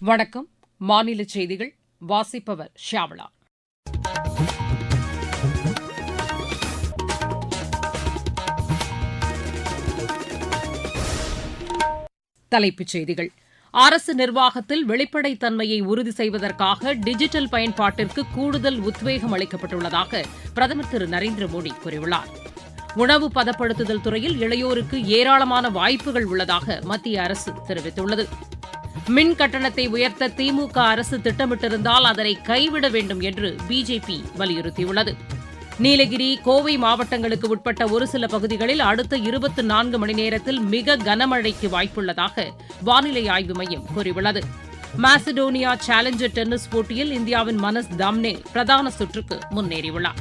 வணக்கம். மாநில செய்திகள் வாசிப்பவர் ஷியாமளா. தலைப்புச் செய்திகள். அரசு நிர்வாகத்தில் வெளிப்படைத்தன்மையை உறுதி செய்வதற்காக டிஜிட்டல் பயன்பாட்டிற்கு கூடுதல் உத்வேகம் அளிக்கப்பட்டுள்ளதாக பிரதமர் திரு நரேந்திர மோடி கூறியுள்ளார். உணவு பதப்படுத்துதல் துறையில் இளையோருக்கு ஏராளமான வாய்ப்புகள் உள்ளதாக மத்திய அரசு தெரிவித்துள்ளது. மின் கட்டணத்தை உயர்த்த திமுக அரசு திட்டமிட்டிருந்தால் அதனை கைவிட வேண்டும் என்று பிஜேபி வலியுறுத்தியுள்ளது. நீலகிரி கோவை மாவட்டங்களுக்கு உட்பட்ட ஒரு சில பகுதிகளில் அடுத்த இருபத்தி நான்கு மணி நேரத்தில் மிக கனமழைக்கு வாய்ப்புள்ளதாக வானிலை ஆய்வு மையம் கூறியுள்ளது. மாசிடோனியா சேலஞ்சர் டென்னிஸ் போட்டியில் இந்தியாவின் மனஸ் தாம்னே பிரதான சுற்றுக்கு முன்னேறியுள்ளார்.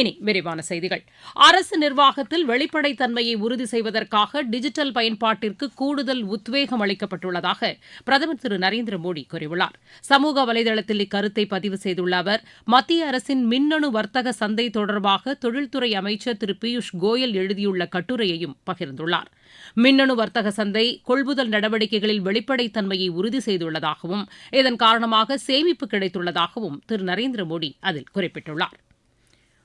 இனி விரிவான செய்திகள். அரசு நிர்வாகத்தில் வெளிப்படைத்தன்மையை உறுதி செய்வதற்காக டிஜிட்டல் பயன்பாட்டிற்கு கூடுதல் உத்வேகம் அளிக்கப்பட்டுள்ளதாக பிரதமர் திரு நரேந்திர மோடி கூறியுள்ளார். சமூக வலைதளத்தில் இக்கருத்தை பதிவு செய்துள்ள அவர் மத்திய அரசின் மின்னணு வர்த்தக சந்தை தொடர்பாக தொழில்துறை அமைச்சர் திரு பியூஷ் கோயல் எழுதியுள்ள கட்டுரையையும் பகிர்ந்துள்ளார். மின்னணு வர்த்தக சந்தை கொள்முதல் நடவடிக்கைகளில் வெளிப்படைத்தன்மையை உறுதி செய்துள்ளதாகவும் இதன் காரணமாக சேமிப்பு கிடைத்துள்ளதாகவும் திரு நரேந்திர மோடி அதில் குறிப்பிட்டுள்ளார்.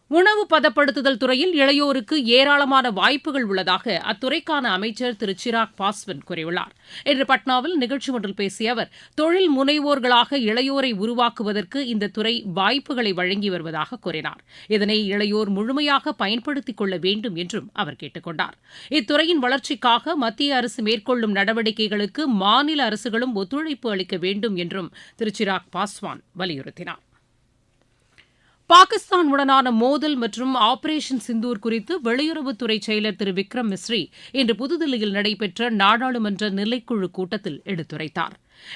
உணவு பதப்படுத்துதல் துறையில் இளையோருக்கு ஏராளமான வாய்ப்புகள் உள்ளதாக அத்துறைக்கான அமைச்சர் திரு சிராக் பாஸ்வான் கூறியுள்ளார். இன்று பட்னாவில் நிகழ்ச்சி ஒன்றில் பேசிய அவர் தொழில் முனைவோர்களாக இளையோரை உருவாக்குவதற்கு இந்த துறை வாய்ப்புகளை வழங்கி வருவதாக கூறினார். இதனை இளையோர் முழுமையாக பயன்படுத்திக் கொள்ள வேண்டும் என்றும் அவர் கேட்டுக் கொண்டார். இத்துறையின் வளர்ச்சிக்காக மத்திய அரசு மேற்கொள்ளும் நடவடிக்கைகளுக்கு மாநில அரசுகளும் ஒத்துழைப்பு அளிக்க வேண்டும் என்றும் திரு சிராக் பாஸ்வான் வலியுறுத்தினார். பாகிஸ்தானுடனான மோதல் மற்றும் ஆபரேஷன் சிந்தூர் குறித்து வெளியுறவுத்துறை செயலர் திரு விக்ரம் மிஸ்ரி இன்று புதுதில்லியில் நடைபெற்ற நாடாளுமன்ற நிலைக்குழு கூட்டத்தில் எடுத்துரைத்தார்.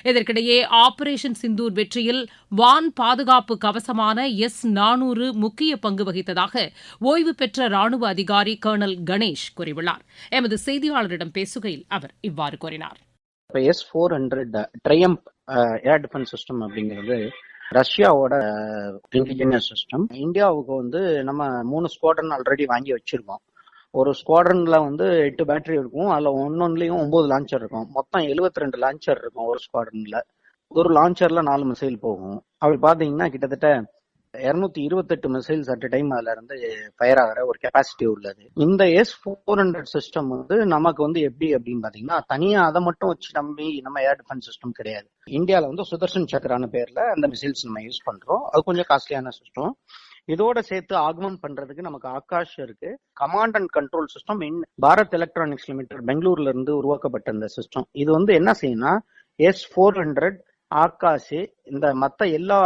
இதற்கிடையே ஆபரேஷன் சிந்தூர் வெற்றியில் வான் பாதுகாப்பு கவசமான எஸ் நானூறு முக்கிய பங்கு வகித்ததாக ஓய்வு பெற்ற ராணுவ அதிகாரி கர்னல் கணேஷ் கூறியுள்ளார். எமது செய்தியாளரிடம் பேசுகையில் அவர் இவ்வாறு கூறினார். இப்போ S four hundred Triumph air defence system அப்படிங்கிறது ரஷ்யாவோட இன்டிஜினியஸ் சிஸ்டம் இந்தியாவுக்கு வந்து நம்ம மூணு ஸ்குவாட்ரன் ஆல்ரெடி வாங்கி வச்சிருக்கோம். ஒரு ஸ்குவாட்ரன்ல வந்து எட்டு பேட்டரி இருக்கும். அதுல ஒன்னொன்னுலயும் ஒன்பது லான்ச்சர் இருக்கும். மொத்தம் எழுபத்தி ரெண்டு லான்ச்சர் இருக்கும் ஒரு ஸ்குவாட்ரன்ல ஒரு லான்ச்சர்ல நாலு மிசைல் போகும். அப்படி பாத்தீங்கன்னா கிட்டத்தட்ட இருநூத்தி இருபத்தெட்டு மிசைல்ஸ் அட் டைம் அதுல இருந்து ஃபயர் ஆகிற ஒரு கெப்பாசிட்டி உள்ளது. இந்த எஸ் ஃபோர் ஹண்ட்ரட் சிஸ்டம் வந்து நமக்கு வந்து எப்படி அப்படின்னு பாத்தீங்கன்னா தனியா அதை மட்டும் வச்சு நம்பி நம்ம ஏர் டிஃபென்ஸ் சிஸ்டம் கிடையாது. இந்தியாவில வந்து சுதர்ஷன் சக்கரான பேர்ல அந்த மிசைல்ஸ் நம்ம யூஸ் பண்றோம். அது கொஞ்சம் காஸ்ட்லியான சிஸ்டம் இதோட சேர்த்து ஆக்மெண்ட் பண்றதுக்கு நமக்கு ஆகாஷ் இருக்கு. Command and control system in Bharat Electronics Limited பெங்களூர்ல இருந்து உருவாக்கப்பட்ட இந்த சிஸ்டம் இது வந்து என்ன செய்யும்னா எஸ் ஃபோர் ஹண்ட்ரட் ஆகாஷ் இந்த மத்த எல்லா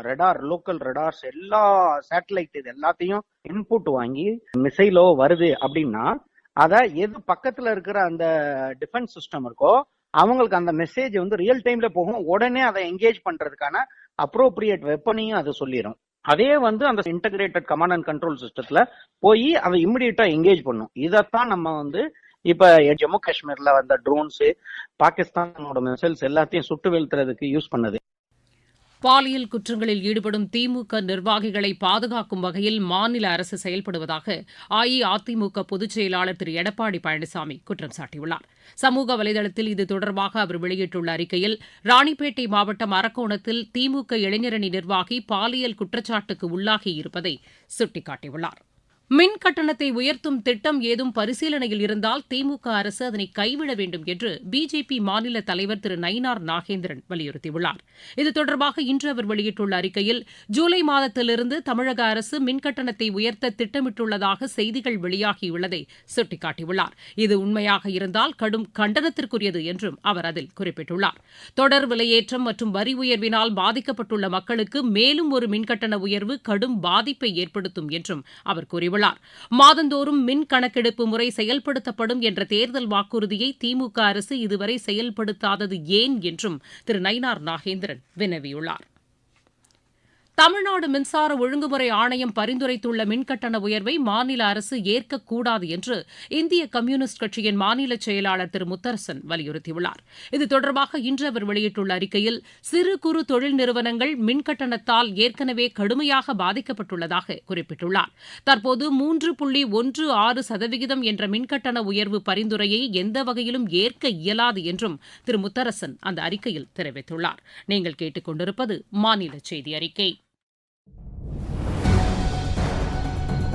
ரெடார் லோக்கல் ரெடார்ஸ் எல்லா சேட்டலைட் இது எல்லாத்தையும் இன்புட் வாங்கி மிசைலோ வருது அப்படின்னா அத எது பக்கத்துல இருக்கிற அந்த டிஃபென்ஸ் சிஸ்டம் இருக்கோ அவங்களுக்கு அந்த மெசேஜ் வந்து ரியல் டைம்ல போகும். உடனே அதை என்கேஜ் பண்றதுக்கான அப்ரோப்ரியேட் வெப்பனையும் அது சொல்லிடும் அதே வந்து அந்த இன்டகிரேட்டட் கமாண்ட் அண்ட் கண்ட்ரோல் சிஸ்டத்துல போய் அதை இம்மிடியட்டா என்கேஜ் பண்ணும். இதைத்தான் நம்ம வந்து இப்ப ஜம்மு காஷ்மீர்ல வந்த ட்ரோன்ஸ் பாகிஸ்தானோட மிசைல்ஸ் எல்லாத்தையும் சுட்டு வீழ்த்துறதுக்கு யூஸ் பண்ணது. பாலியல் குற்றங்களில் ஈடுபடும் திமுக நிர்வாகிகளை பாதுகாக்கும் வகையில் மாநில அரசு செயல்படுவதாக அஇஅதிமுக பொதுச் செயலாளர் திரு. எடப்பாடி பழனிசாமி குற்றம் சாட்டியுள்ளார். சமூக வலைதளத்தில் இது தொடர்பாக அவர் வெளியிட்டுள்ள அறிக்கையில் ராணிப்பேட்டை மாவட்டம் அரக்கோணத்தில் திமுக இளைஞரணி நிர்வாகி பாலியல் குற்றச்சாட்டுக்கு உள்ளாகியிருப்பதை சுட்டிக்காட்டியுள்ளார். மின் கட்டணத்தை உயர்த்தும் திட்டம் ஏதும் பரிசீலனையில் இருந்தால் திமுக அரசு அதனை கைவிட வேண்டும் என்று பிஜேபி மாநில தலைவர் திரு நயினார் நாகேந்திரன் வலியுறுத்தியுள்ளார். இது தொடர்பாக இன்று அவர் வெளியிட்டுள்ள அறிக்கையில் ஜூலை மாதத்திலிருந்து தமிழக அரசு மின் கட்டணத்தை உயர்த்த திட்டமிட்டுள்ளதாக செய்திகள் வெளியாகியுள்ளதை சுட்டிக்காட்டியுள்ளார். இது உண்மையாக இருந்தால் கடும் கண்டனத்திற்குரியது என்றும் அவர் அதில் குறிப்பிட்டுள்ளார். தொடர் விலையேற்றம் மற்றும் வரி உயர்வினால் பாதிக்கப்பட்டுள்ள மக்களுக்கு மேலும் ஒரு மின்கட்டண உயர்வு கடும் பாதிப்பை ஏற்படுத்தும் என்றும் அவர் கூறியுள்ளார். கூறியுள்ளார் மாதந்தோறும் மின் கணக்கெடுப்பு முறை செயல்படுத்தப்படும் என்ற தேர்தல் வாக்குறுதியை திமுக அரசு இதுவரை செயல்படுத்தாதது ஏன் என்றும் திரு நயினார் நாகேந்திரன் வினவியுள்ளார். தமிழ்நாடு மின்சார ஒழுங்குமுறை ஆணையம் பரிந்துரைத்துள்ள மின்கட்டண உயர்வை மாநில அரசு ஏற்கக்கூடாது என்று இந்திய கம்யூனிஸ்ட் கட்சியின் மாநில செயலாளர் திரு முத்தரசன் வலியுறுத்தியுள்ளார். இது தொடர்பாக இன்று அவர் வெளியிட்டுள்ள அறிக்கையில் சிறு குறு தொழில் நிறுவனங்கள் மின்கட்டணத்தால் ஏற்கனவே கடுமையாக பாதிக்கப்பட்டுள்ளதாக குறிப்பிட்டுள்ளார். தற்போது மூன்று புள்ளி ஒன்று ஆறு சதவிகிதம் என்ற மின்கட்டண உயர்வு பரிந்துரையை எந்த வகையிலும் ஏற்க இயலாது என்றும் திரு முத்தரசன் அந்த அறிக்கையில் தெரிவித்துள்ளார். நீங்கள் கேட்டுக்கொண்டிருப்பது மாநில செய்தி அறிக்கை.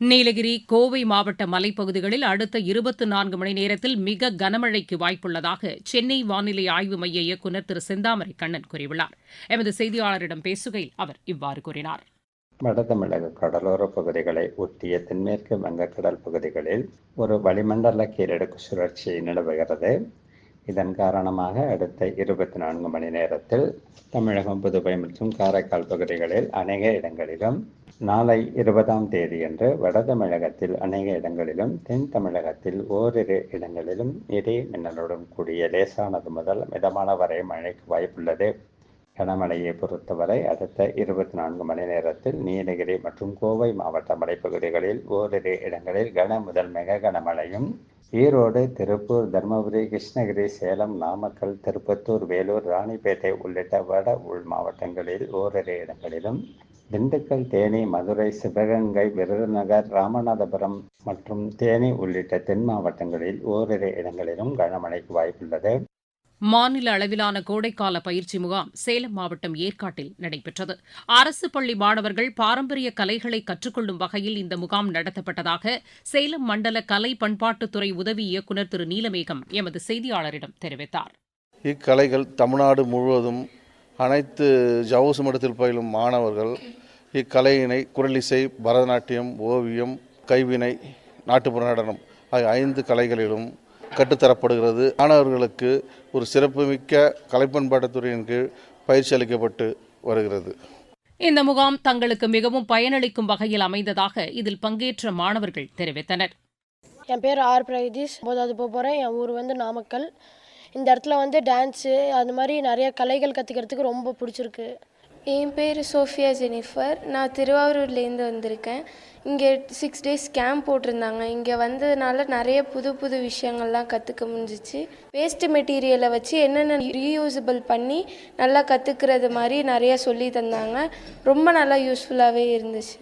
நீலகிரி கோவை மாவட்ட மலைப்பகுதிகளில் அடுத்த இருபத்தி நான்கு மணி நேரத்தில் மிக கனமழைக்கு வாய்ப்புள்ளதாக சென்னை வானிலை ஆய்வு மைய இயக்குநர் திரு செந்தாமரை கண்ணன் கூறியுள்ளார். எமது செய்தியாளரிடம் பேசுகையில் அவர் இவ்வாறு கூறினார். வடதமிழக கடலோர பகுதிகளை ஒட்டிய தென்மேற்கு வங்கக்கடல் பகுதிகளில் ஒரு வளிமண்டல கீழடுக்கு சுழற்சி நிலவுகிறது. இதன் காரணமாக அடுத்த இருபத்தி நான்கு மணி நேரத்தில் தமிழகம் புதுவை மற்றும் காரைக்கால் பகுதிகளில் அநேக இடங்களிலும் நாளை இருபதாம் தேதியன்று வட தமிழகத்தில் அநேக இடங்களிலும் தென் தமிழகத்தில் ஓரிரு இடங்களிலும் இடி மின்னலுடன் கூடிய லேசானது முதல் மிதமான வரை மழைக்கு வாய்ப்புள்ளது. கனமழையை பொறுத்தவரை அடுத்த இருபத்தி நான்கு மணி நேரத்தில் நீலகிரி மற்றும் கோவை மாவட்ட மலைப்பகுதிகளில் ஓரிரு இடங்களில் கன முதல் மிக கனமழையும் ஈரோடு திருப்பூர் தருமபுரி கிருஷ்ணகிரி சேலம் நாமக்கல் திருப்பத்தூர் வேலூர் ராணிப்பேட்டை உள்ளிட்ட வட உள் மாவட்டங்களில் ஓரிரு இடங்களிலும் திண்டுக்கல் தேனி மதுரை சிவகங்கை விருதுநகர் ராமநாதபுரம் மற்றும் தேனி உள்ளிட்ட தென் மாவட்டங்களில் ஓரிரு இடங்களிலும் கனமழைக்கு வாய்ப்புள்ளது. மாநில அளவிலான கோடைக்கால பயிற்சி முகாம் சேலம் மாவட்டம் ஏற்காட்டில் நடைபெற்றது. அரசு பள்ளி மாணவர்கள் பாரம்பரிய கலைகளை கற்றுக்கொள்ளும் வகையில் இந்த முகாம் நடத்தப்பட்டதாக சேலம் மண்டல கலை பண்பாட்டுத்துறை உதவி இயக்குநர் திரு. நீலமேகம் எமது செய்தியாளரிடம் தெரிவித்தார். இக்கலைகள் தமிழ்நாடு முழுவதும் அனைத்து ஜவுசு மடத்தில் பயிலும் மாணவர்கள் இக்கலையினை குரலிசை பரதநாட்டியம் ஓவியம் கைவினை நாட்டுப்புற நடனம் ஆகிய ஐந்து கலைகளிலும் கற்றுத்தரப்படுகிறது மாணவர்களுக்கு ஒரு சிறப்புமிக்க கலைப்பண்பாட்டுத்துறையின் கீழ் பயிற்சி அளிக்கப்பட்டு வருகிறது. இந்த முகாம் தங்களுக்கு மிகவும் பயனளிக்கும் வகையில் அமைந்ததாக இதில் பங்கேற்ற மாணவர்கள் தெரிவித்தனர். என் பேர் ஆர் பிரகதீஷ் ஒன்பதாவது போக போகிறேன் என் ஊர் வந்து நாமக்கல். இந்த இடத்துல வந்து டான்ஸு அது மாதிரி நிறைய கலைகள் கற்றுக்கிறதுக்கு ரொம்ப பிடிச்சிருக்கு. என் பேர் சோஃபியா ஜெனிஃபர். நான் திருவாரூர்லேருந்து வந்திருக்கேன். இங்கே சிக்ஸ் டேஸ் கேம்ப் போட்டிருந்தாங்க. இங்கே வந்ததுனால நிறைய புது புது விஷயங்கள்லாம் கற்றுக்க முடிஞ்சிச்சு. வேஸ்ட் மெட்டீரியலை வச்சு என்னென்ன ரீயூசபிள் பண்ணி நல்லா கற்றுக்கிறது மாதிரி நிறைய சொல்லி தந்தாங்க. ரொம்ப நல்லா யூஸ்ஃபுல்லாகவே இருந்துச்சு.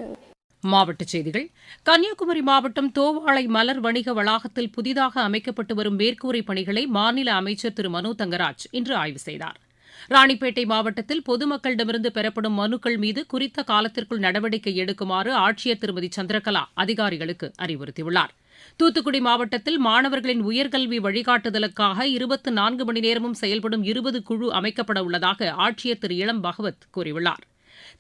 மாவட்டச் செய்திகள். கன்னியாகுமரி மாவட்டம் தோவாளை மலர் வணிக வளாகத்தில் புதிதாக அமைக்கப்பட்டு வரும் மேற்கூரை பணிகளை மாநில அமைச்சர் திரு. மனோ தங்கராஜ் இன்று ஆய்வு செய்தார். ராணிப்பேட்டை மாவட்டத்தில் பொதுமக்களிடமிருந்து பெறப்படும் மனுக்கள் மீது குறித்த காலத்திற்குள் நடவடிக்கை எடுக்குமாறு ஆட்சியர் திருமதி சந்திரகலா அதிகாரிகளுக்கு அறிவுறுத்தியுள்ளார். தூத்துக்குடி மாவட்டத்தில் மாணவர்களின் உயர்கல்வி வழிகாட்டுதலுக்காக இருபத்து நான்கு மணி நேரமும் செயல்படும் இருபது குழு அமைக்கப்பட உள்ளதாக ஆட்சியர் திரு. இளம் பகவத் கூறியுள்ளார்.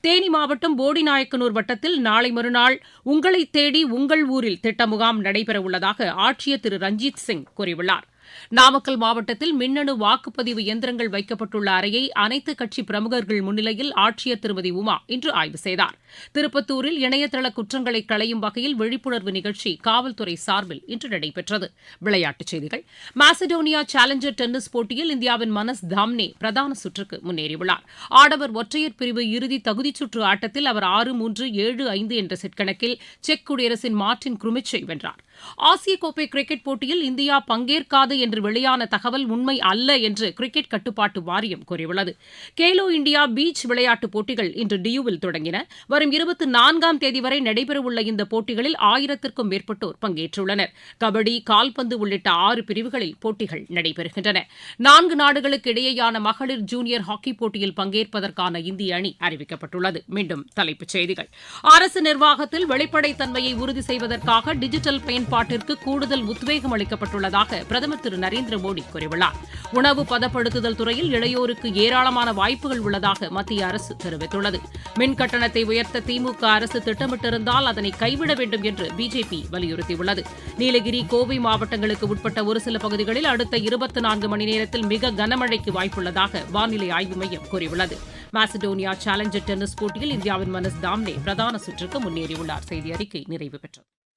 தேனி மாவட்டம் போடிநாயக்கனூர் வட்டத்தில் நாளை மறுநாள் உங்களை தேடி உங்கள் ஊரில் திட்ட முகாம் நடைபெறவுள்ளதாக ஆட்சியர் திரு ரஞ்சித் சிங் கூறியுள்ளார். நாமக்கல் மாவட்டத்தில் மின்னணு வாக்குப்பதிவு இயந்திரங்கள் வைக்கப்பட்டுள்ள அறையை அனைத்து கட்சி பிரமுகர்கள் முன்னிலையில் ஆட்சியர் திருமதி உமா இன்று ஆய்வு செய்தார். திருப்பத்தூரில் இணையதள குற்றங்களை களையும் வகையில் விழிப்புணர்வு நிகழ்ச்சி காவல்துறை சார்பில் இன்று நடைபெற்றது. விளையாட்டுச் செய்திகள். மாசிடோனியா சேலஞ்சர் டென்னிஸ் போட்டியில் இந்தியாவின் மனஸ் தாம்னே பிரதான சுற்றுக்கு முன்னேறியுள்ளார். ஆடவர் ஒற்றையர் பிரிவு இறுதி தகுதிச் சுற்று ஆட்டத்தில் அவர் ஆறு மூன்று ஏழு ஐந்து என்ற செட் கணக்கில் செக் குடியரசின் மார்டின் குருமிச்சை வென்றார். ஆசிய கோப்பை கிரிக்கெட் போட்டியில் இந்தியா பங்கேற்காது என்று வெளியான தகவல் உண்மை அல்ல என்று கிரிக்கெட் கட்டுப்பாட்டு வாரியம் கூறியுள்ளது. கேலோ இந்தியா பீச் விளையாட்டுப் போட்டிகள் இன்று டியூவில் தொடங்கின. வரும் இருபத்தி நான்காம் தேதி வரை நடைபெறவுள்ள இந்த போட்டிகளில் ஆயிரத்திற்கும் மேற்பட்டோர் பங்கேற்றுள்ளனர். கபடி கால்பந்து உள்ளிட்ட ஆறு பிரிவுகளில் போட்டிகள் நடைபெறுகின்றன. நான்கு நாடுகளுக்கு இடையேயான மகளிர் ஜூனியர் ஹாக்கி போட்டியில் பங்கேற்பதற்கான இந்திய அணி அறிவிக்கப்பட்டுள்ளது. மீண்டும் தலைப்புச் செய்திகள். அரசு நிர்வாகத்தில் வெளிப்படைத்தன்மையை உறுதி செய்வதற்காக டிஜிட்டல் பயன்பாடு மேம்பாட்டிற்கு கூடுதல் உத்வேகம் அளிக்கப்பட்டுள்ளதாக பிரதமர் திரு நரேந்திர மோடி கூறியுள்ளார். உணவு பதப்படுத்துதல் துறையில் இளையோருக்கு ஏராளமான வாய்ப்புகள் உள்ளதாக மத்திய அரசு தெரிவித்துள்ளது. மின் கட்டணத்தை உயர்த்த திமுக அரசு திட்டமிட்டிருந்தால் அதனை கைவிட வேண்டும் என்று பிஜேபி வலியுறுத்தியுள்ளது. நீலகிரி கோவை மாவட்டங்களுக்கு உட்பட்ட ஒரு சில பகுதிகளில் அடுத்த இருபத்தி நான்கு மணி நேரத்தில் மிக கனமழைக்கு வாய்ப்புள்ளதாக வானிலை ஆய்வு மையம் கூறியுள்ளது. மாசிடோனியா சேலஞ்சர் டென்னிஸ் போட்டியில் இந்தியாவின் மனஸ் தாம்னே பிரதான சுற்றுக்கு முன்னேறியுள்ளார். செய்தி அறிக்கை நிறைவு பெற்றது.